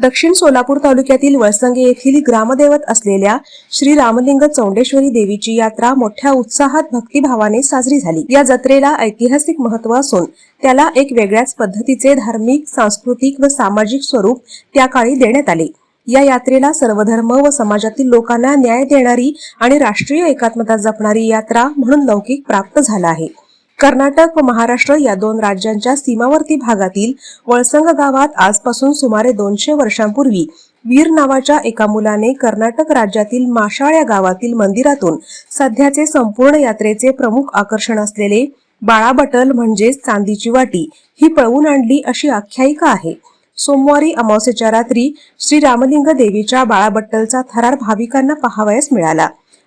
दक्षिण सोलापूर तालुक्यातील वळसंगे येथील ग्रामदैवत असलेल्या श्री रामलिंग चौंडेश्वरी देवीची यात्रा मोठ्या उत्साहात भक्तिभावाने साजरी झाली. या जत्रेला ऐतिहासिक महत्त्व असून त्याला एक वेगळ्याच पद्धतीचे धार्मिक सांस्कृतिक व सामाजिक स्वरूप त्या काळी देण्यात आले. या यात्रेला सर्वधर्म व समाजातील लोकांना न्याय देणारी आणि राष्ट्रीय एकात्मता जपणारी यात्रा म्हणून लौकिक प्राप्त झाला आहे. कर्नाटक व महाराष्ट्र या दोन राज्यांच्या सीमावर्ती भागातील वळसंग गावात आजपासून सुमारे दोनशे वर्षांपूर्वी वीर नावाच्या एका मुलाने कर्नाटक राज्यातील माशाळ या गावातील मंदिरातून सध्याचे संपूर्ण यात्रेचे प्रमुख आकर्षण असलेले बाळाबटल म्हणजेच चांदीची वाटी ही पळवून आणली अशी आख्यायिका आहे. सोमवारी अमावस्येच्या रात्री श्री रामलिंग देवीच्या बाळाबट्टलचा थरार भाविकांना पाहावयास मिळाला.